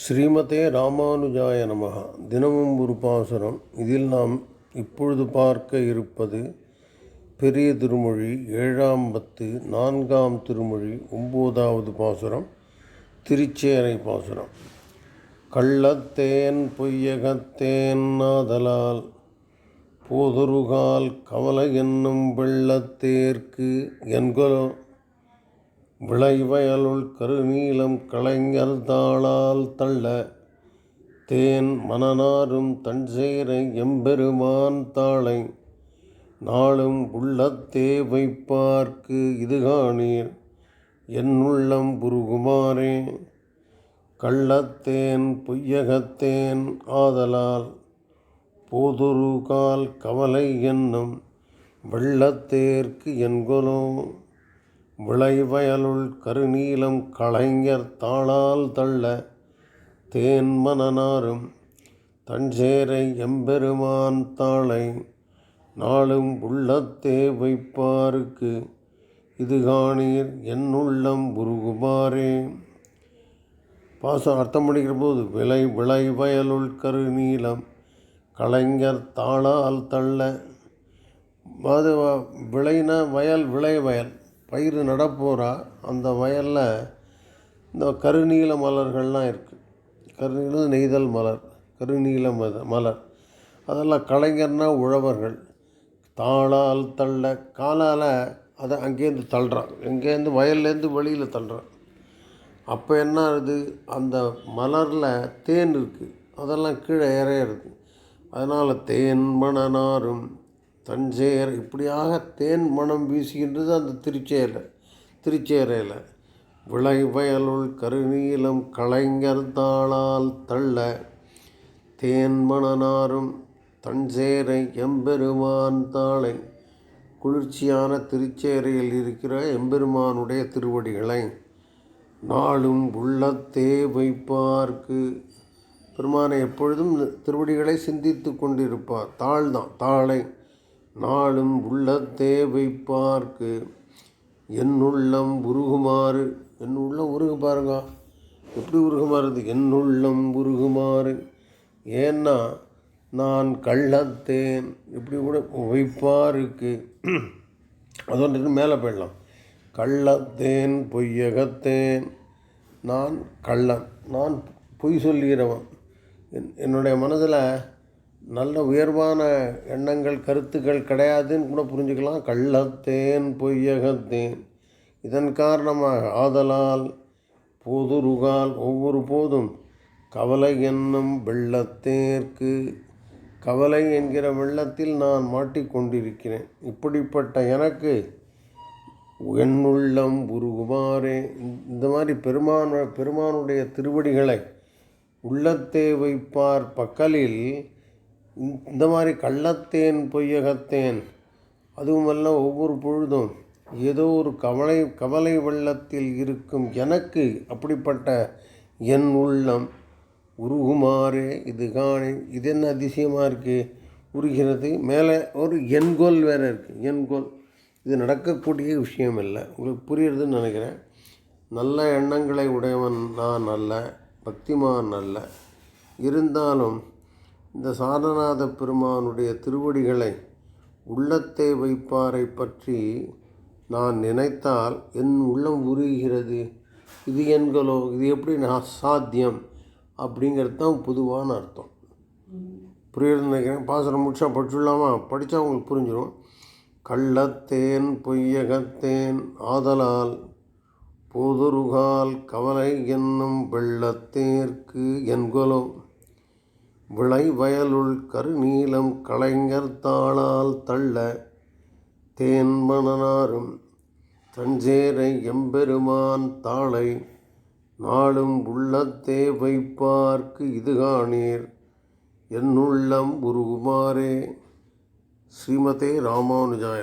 ஸ்ரீமதே ராமானுஜாய நமக தினமும் ஒரு பாசுரம். இதில் நாம் இப்பொழுது பார்க்க இருப்பது பெரிய திருமொழி ஏழாம் பத்து நான்காம் திருமொழி ஒம்போதாவது பாசுரம் திருச்சேரை பாசுரம். கள்ளத்தேன் பொய்யகத்தேன் ஆதலால் போதொருகால் கவலை என்னும் வெள்ளத்தேர்க்கு என்கொலோ விளைவயலுள் கருநீலம் கலைஞர் தாளால் தள்ள தேன் மணனாரும் தன்சேரை எம்பெருமான் தாளை நாளும் உள்ளத்தே வைப்பார்க்கு இது காணீர் குருகுமாரே புருகுமாரே கள்ளத்தேன் பொய்யகத்தேன் ஆதலால் போதொரு கால் கவலை என்னும் வெள்ளத்தேர்க்கு என்கொலோ. விளைவயலுள் கருநீலம் கலைஞர் தாளால் தள்ள தேன்மனனாரும் தஞ்சேரை எம்பெருமான் தாளை நாளும் உள்ளத்தே வைப்பாருக்கு இது காணீர் என் உள்ளம் பாசம் அர்த்தம் பண்ணிக்கிற போது விளை விளை வயலுள் கருநீலம் கலைஞர் தாளால் தள்ள. அது வ- விளைனா வயல் விளை வயல் பயிர் நடப்போகிறா அந்த வயலில் இந்த கருநீல மலர்கள்லாம் இருக்குது கருநீல நெய்தல் மலர் கருநீல மத மலர். அதெல்லாம் கலைஞர்னா உழவர்கள். தாளால் தள்ள காலால் அதை அங்கேருந்து தள்ளுறான். எங்கேருந்து வயல்லேருந்து வெளியில் தள்ளுறான். அப்போ என்ன ஆகுது அந்த மலரில் தேன் இருக்குது அதெல்லாம் கீழே இறையிறது அதனால் தேன் மணனாரும் தஞ்சேர் இப்படியாக தேன் மணம் வீசுகின்றது அந்த திருச்சேரில் திருச்சேரையில். விளை வயலுள் கருநீலம் கலைஞர் தாளால் தள்ள தேன் மணனாரும் தன்சேரை எம்பெருமான் தாளை. குளிர்ச்சியான திருச்சேரையில் இருக்கிற எம்பெருமானுடைய திருவடிகளை நாளும் உள்ளத்தே வைப்பார்க்கு. பெருமானை எப்பொழுதும் திருவடிகளை சிந்தித்து கொண்டிருப்பார். தாழ் தான் தாளை. நாளும் உள்ளத்தே வைப்பார்க்கு. என் உள்ளம் உருகுமாறு. என் உள்ளம் உருகு பாருங்க. எப்படி உருகுமாறுது? என் உள்ளம் உருகுமாறு. ஏன்னா நான் கள்ளத்தேன். இப்படி கூட வைப்பாருக்கு. அதோன்று மேலே போயிடலாம். கள்ளத்தேன் பொய்யகத்தேன். நான் கள்ளன். நான் பொய் சொல்லுகிறவன். என் என்னுடைய மனதில் நல்ல உயர்வான எண்ணங்கள் கருத்துக்கள் கிடையாதுன்னு கூட புரிஞ்சுக்கலாம். கள்ளத்தேன் பொய்யகத்தேன். இதன் காரணமாக ஆதலால் போதுருகால் ஒவ்வொரு போதும் கவலை என்னும் வெள்ளத்தேர்க்கு கவலை என்கிற வெள்ளத்தில் நான் மாட்டிக்கொண்டிருக்கிறேன். இப்படிப்பட்ட எனக்கு எண்ணுள்ளம் உள்ளம் உருகுமாறே. இந்த மாதிரி பெருமான பெருமானுடைய திருவடிகளை உள்ளத்தே வைப்பார் பக்கலில் இந்த மாதிரி கள்ளத்தேன் பொய்யகத்தேன் அதுவுமல்ல ஒவ்வொரு பொழுதும் ஏதோ ஒரு கவலை கவலை வெள்ளத்தில் இருக்கும் எனக்கு அப்படிப்பட்ட என் உள்ளம் உருகுமாறு இது காணி இது என்ன அதிசயமாக இருக்குது உருகிறது. மேலே ஒரு எண்கோல் வேறு இருக்குது எண்கோல் இது நடக்கக்கூடிய விஷயம் இல்லை உங்களுக்கு புரியுறதுன்னு நினைக்கிறேன். நல்ல எண்ணங்களை உடையவன் நான் அல்ல பக்திமான் அல்ல. இருந்தாலும் இந்த சாரநாத பெருமானுடைய திருவடிகளை உள்ளத்தை வைப்பாரை பற்றி நான் நினைத்தால் என் உள்ளம் உருகிறது இது என்களோ இது எப்படி நான் சாத்தியம் அப்படிங்கிறது தான் பொதுவான அர்த்தம். புரியுதுன்னு நினைக்கிறேன். பாசனம் முடிச்சா படிச்சுடலாமா? படித்தா உங்களுக்கு புரிஞ்சிடும் கள்ளத்தேன் பொய்யகத்தேன் ஆதலால் பொதுருகால் கவலை என்னும் வெள்ளத்தேற்கு என்கொலோ. விளைவயலுள் கருநீலம் கலைஞர் தாளால் தள்ள தேன்மணனாரும் தஞ்சேரை எம்பெருமான் தாளை நாளும் உள்ளத்தே வைப்பார்க்கு இது காணீர் என்னுள்ளம் உள்ளம் ஸ்ரீமதே ராமானுஜாய